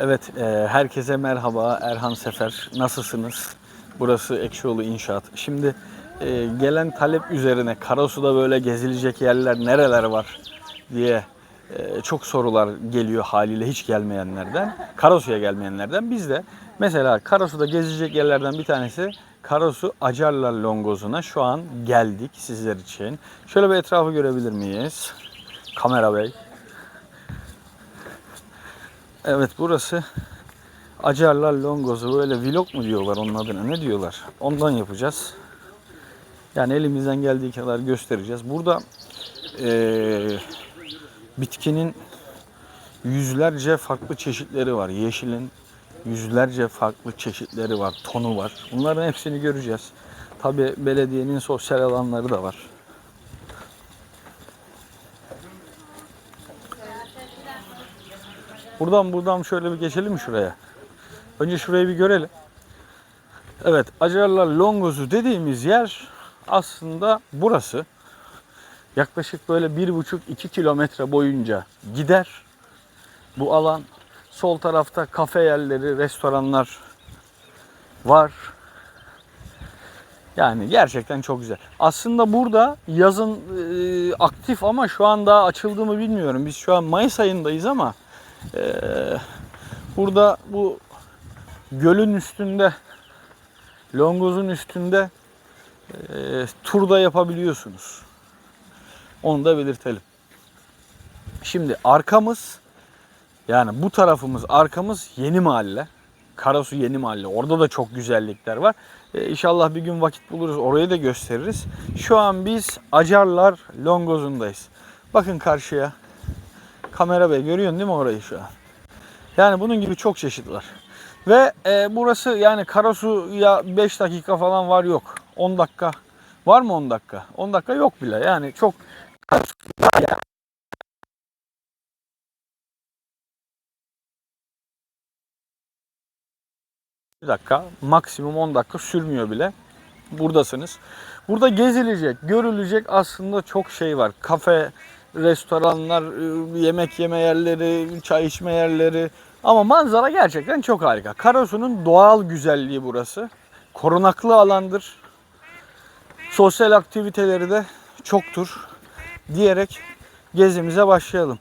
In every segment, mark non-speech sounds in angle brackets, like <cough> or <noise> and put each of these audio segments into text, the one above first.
Evet, e, herkese merhaba. Erhan Sefer. Nasılsınız? Burası Ekşioğlu İnşaat. Şimdi e, gelen talep üzerine Karasu'da böyle gezilecek yerler nereler var diye e, çok sorular geliyor haliyle hiç gelmeyenlerden. Karasu'ya gelmeyenlerden. Biz de mesela Karasu'da gezilecek yerlerden bir tanesi Karasu Acarlar Longozu'na şu an geldik sizler için. Şöyle bir etrafı görebilir miyiz? Kamera bey. Evet burası Acarlar Longozu böyle vlog mu diyorlar onun adına ne diyorlar ondan yapacağız. Yani elimizden geldiği kadar göstereceğiz. Burada eee, bitkinin yüzlerce farklı çeşitleri var. Yeşilin yüzlerce farklı çeşitleri var, tonu var. Bunların hepsini göreceğiz. Tabi belediyenin sosyal alanları da var. Buradan buradan şöyle bir geçelim mi şuraya? Önce şurayı bir görelim. Evet, Acarlar Longozu dediğimiz yer aslında burası. Yaklaşık böyle bir buçuk iki kilometre boyunca gider. Bu alan sol tarafta kafe yerleri, restoranlar var. Yani gerçekten çok güzel. Aslında burada yazın e, aktif ama şu an daha açıldı mı bilmiyorum. Biz şu an Mayıs ayındayız ama ee, burada bu gölün üstünde, Longoz'un üstünde e, turda yapabiliyorsunuz. Onu da belirtelim. Şimdi arkamız yani bu tarafımız arkamız yeni mahalle. Karasu yeni mahalle. Orada da çok güzellikler var. Ee, inşallah bir gün vakit buluruz. Orayı da gösteririz. Şu an biz Acarlar Longoz'undayız. Bakın karşıya. Kamera bey görüyorsun değil mi orayı şu an? Yani bunun gibi çok çeşit var. Ve e, burası yani Karasu'ya 5 dakika falan var yok. 10 dakika. Var mı 10 dakika? 10 dakika yok bile. Yani çok Bir dakika, maksimum 10 dakika sürmüyor bile. Buradasınız. Burada gezilecek, görülecek aslında çok şey var. Kafe, restoranlar, ıı, yemek yeme yerleri, çay içme yerleri. Ama manzara gerçekten çok harika. Karasu'nun doğal güzelliği burası. Korunaklı alandır. Sosyal aktiviteleri de çoktur. Diyerek gezimize başlayalım.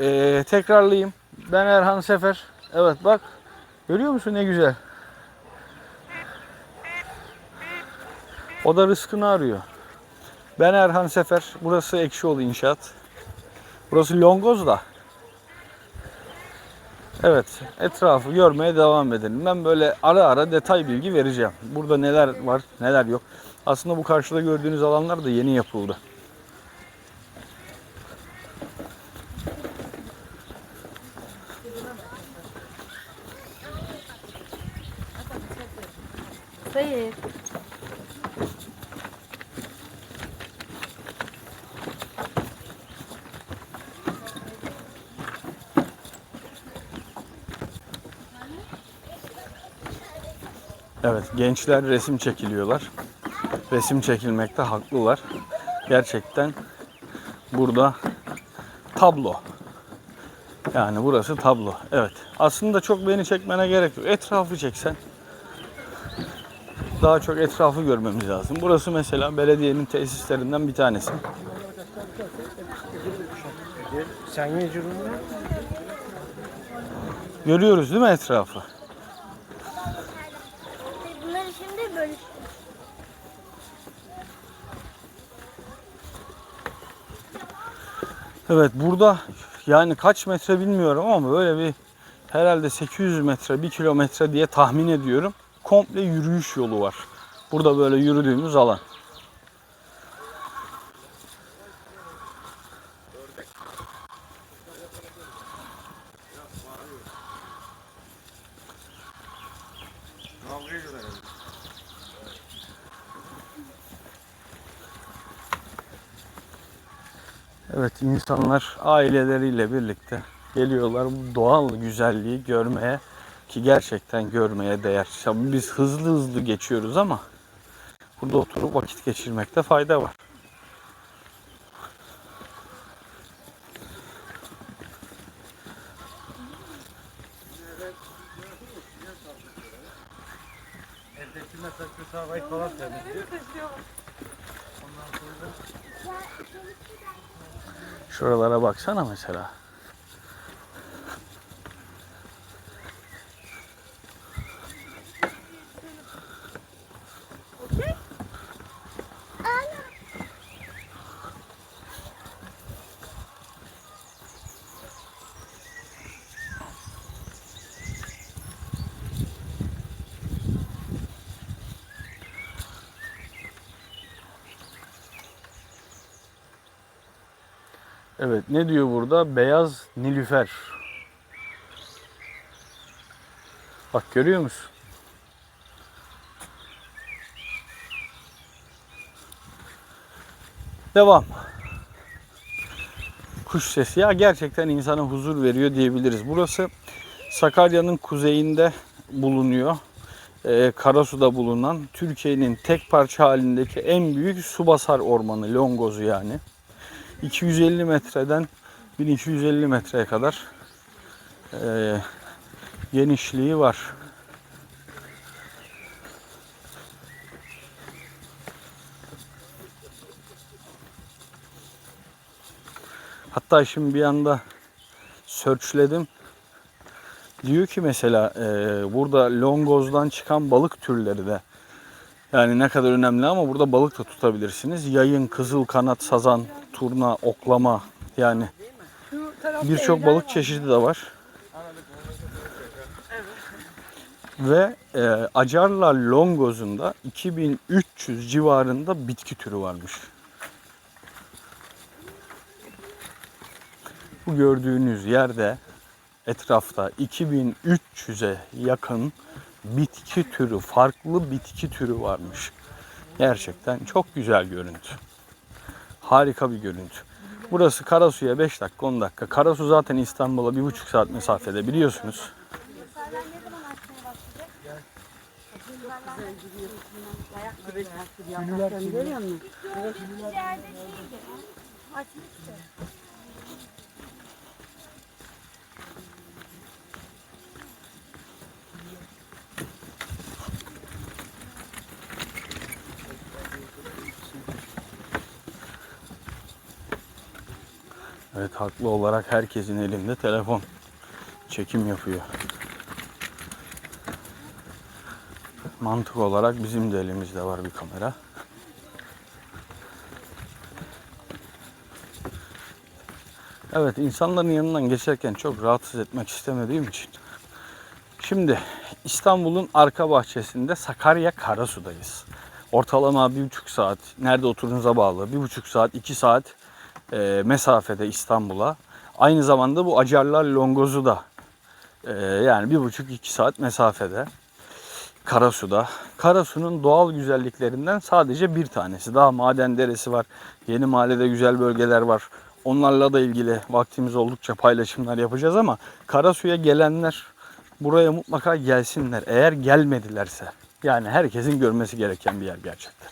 Ee, tekrarlayayım. Ben Erhan Sefer. Evet bak. Görüyor musun ne güzel. O da rızkını arıyor. Ben Erhan Sefer. Burası Ekşioğlu İnşaat. Burası Longoz'da. Evet, etrafı görmeye devam edelim. Ben böyle ara ara detay bilgi vereceğim. Burada neler var, neler yok. Aslında bu karşıda gördüğünüz alanlar da yeni yapıldı. Sayın. Evet, gençler resim çekiliyorlar. Resim çekilmekte haklılar. Gerçekten burada tablo. Yani burası tablo. Evet. Aslında çok beni çekmene gerek yok. Etrafı çeksen daha çok etrafı görmemiz lazım. Burası mesela belediyenin tesislerinden bir tanesi. Görüyoruz değil mi etrafı? Bunları şimdi böyle Evet burada yani kaç metre bilmiyorum ama böyle bir herhalde 800 metre, 1 kilometre diye tahmin ediyorum. Komple yürüyüş yolu var. Burada böyle yürüdüğümüz alan. Evet insanlar aileleriyle birlikte geliyorlar bu doğal güzelliği görmeye ki gerçekten görmeye değer. Şimdi biz hızlı hızlı geçiyoruz ama burada oturup vakit geçirmekte fayda var. Ondan sonra Şuralara baksana mesela. Evet ne diyor burada? Beyaz nilüfer. Bak görüyor musun? Devam. Kuş sesi ya gerçekten insana huzur veriyor diyebiliriz. Burası Sakarya'nın kuzeyinde bulunuyor. Ee, Karasu'da bulunan Türkiye'nin tek parça halindeki en büyük subasar ormanı Longozu yani. 250 metreden 1250 metreye kadar eee, genişliği var. Hatta şimdi bir anda searchledim. Diyor ki mesela eee, burada longozdan çıkan balık türleri de yani ne kadar önemli ama burada balık da tutabilirsiniz. Yayın, kızıl kanat, sazan, turna, oklama yani birçok balık çeşidi de var. Ve e, Acarlar Longoz'unda 2300 civarında bitki türü varmış. Bu gördüğünüz yerde etrafta 2300'e yakın bitki türü, farklı bitki türü varmış. Gerçekten çok güzel görüntü. Harika bir görüntü. Burası Karasu'ya 5 dakika 10 dakika. Karasu zaten İstanbul'a 1,5 saat mesafede biliyorsunuz. Mesela ne zaman açmaya başlayacak? Görüyor musun? Açmıştı. Evet haklı olarak herkesin elinde telefon çekim yapıyor. Mantık olarak bizim de elimizde var bir kamera. Evet insanların yanından geçerken çok rahatsız etmek istemediğim için. Şimdi İstanbul'un arka bahçesinde Sakarya Karasu'dayız. Ortalama bir buçuk saat, nerede oturduğunuza bağlı, bir buçuk saat, iki saat e, mesafede İstanbul'a. Aynı zamanda bu Acarlar Longozu da e, yani bir buçuk iki saat mesafede. Karasu'da. Karasu'nun doğal güzelliklerinden sadece bir tanesi. Daha maden deresi var. Yeni mahallede güzel bölgeler var. Onlarla da ilgili vaktimiz oldukça paylaşımlar yapacağız ama Karasu'ya gelenler buraya mutlaka gelsinler. Eğer gelmedilerse. Yani herkesin görmesi gereken bir yer gerçekten.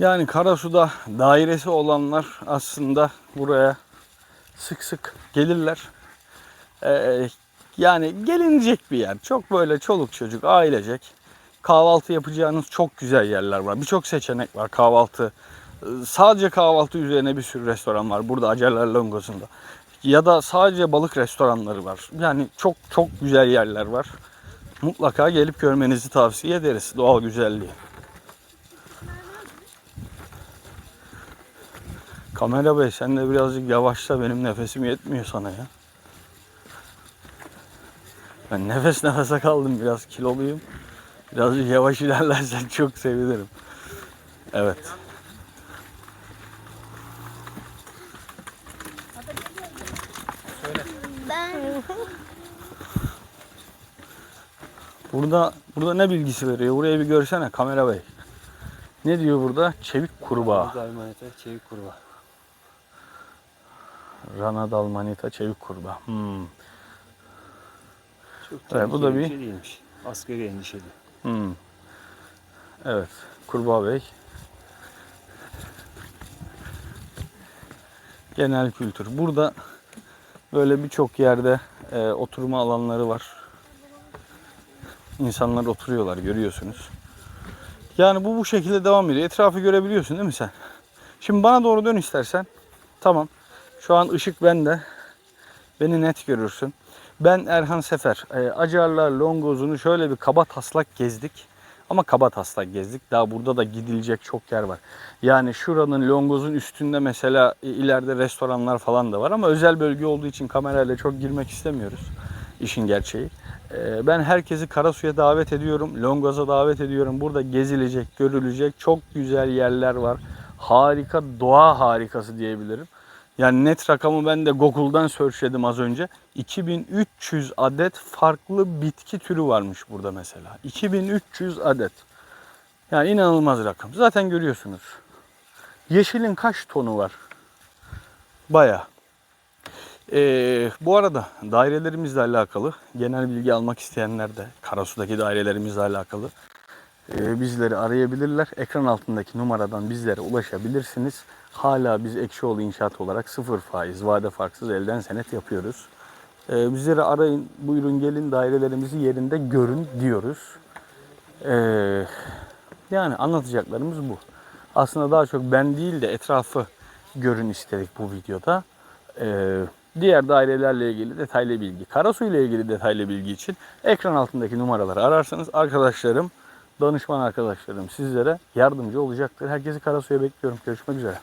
Yani Karasu'da dairesi olanlar aslında buraya sık sık gelirler. Ee, yani gelinecek bir yer. Çok böyle çoluk çocuk, ailecek. Kahvaltı yapacağınız çok güzel yerler var. Birçok seçenek var kahvaltı. Sadece kahvaltı üzerine bir sürü restoran var. Burada Acarlar Longosu'nda. Ya da sadece balık restoranları var. Yani çok çok güzel yerler var. Mutlaka gelip görmenizi tavsiye ederiz. Doğal güzelliği. Kamera bey sen de birazcık yavaşla benim nefesim yetmiyor sana ya. Ben nefes nefese kaldım biraz kiloluyum. Birazcık yavaş ilerlersen <laughs> çok sevinirim. Evet. Ben Burada burada ne bilgisi veriyor? Buraya bir görsene kamera bey. Ne diyor burada? Çevik kurbağa. Çevik kurbağa. Rana Dalmanita çevik kurbağa. Hmm. Çok Evet, bu da bir- şey değilmiş. Askeri endişeli. Hmm. Evet. Kurbağa Bey. Genel kültür. Burada böyle birçok yerde e, oturma alanları var. İnsanlar oturuyorlar görüyorsunuz. Yani bu bu şekilde devam ediyor. Etrafı görebiliyorsun değil mi sen? Şimdi bana doğru dön istersen. Tamam. Şu an ışık bende. Beni net görürsün. Ben Erhan Sefer. E, Acarlar Longoz'unu şöyle bir kaba taslak gezdik. Ama kaba taslak gezdik. Daha burada da gidilecek çok yer var. Yani şuranın Longoz'un üstünde mesela e, ileride restoranlar falan da var. Ama özel bölge olduğu için kamerayla çok girmek istemiyoruz. İşin gerçeği. E, ben herkesi Karasu'ya davet ediyorum. Longoz'a davet ediyorum. Burada gezilecek, görülecek çok güzel yerler var. Harika, doğa harikası diyebilirim. Yani net rakamı ben de Google'dan searchledim az önce. 2300 adet farklı bitki türü varmış burada mesela. 2300 adet. Yani inanılmaz rakam. Zaten görüyorsunuz. Yeşilin kaç tonu var? Baya. Ee, bu arada dairelerimizle alakalı genel bilgi almak isteyenler de Karasu'daki dairelerimizle alakalı e, bizleri arayabilirler. Ekran altındaki numaradan bizlere ulaşabilirsiniz. Hala biz Ekşioğlu İnşaat olarak sıfır faiz, vade farksız elden senet yapıyoruz. E, bizleri arayın, buyurun gelin dairelerimizi yerinde görün diyoruz. E, yani anlatacaklarımız bu. Aslında daha çok ben değil de etrafı görün istedik bu videoda. E, diğer dairelerle ilgili detaylı bilgi, Karasu ile ilgili detaylı bilgi için ekran altındaki numaraları ararsanız arkadaşlarım danışman arkadaşlarım sizlere yardımcı olacaktır. Herkesi Karasu'ya bekliyorum. Görüşmek üzere.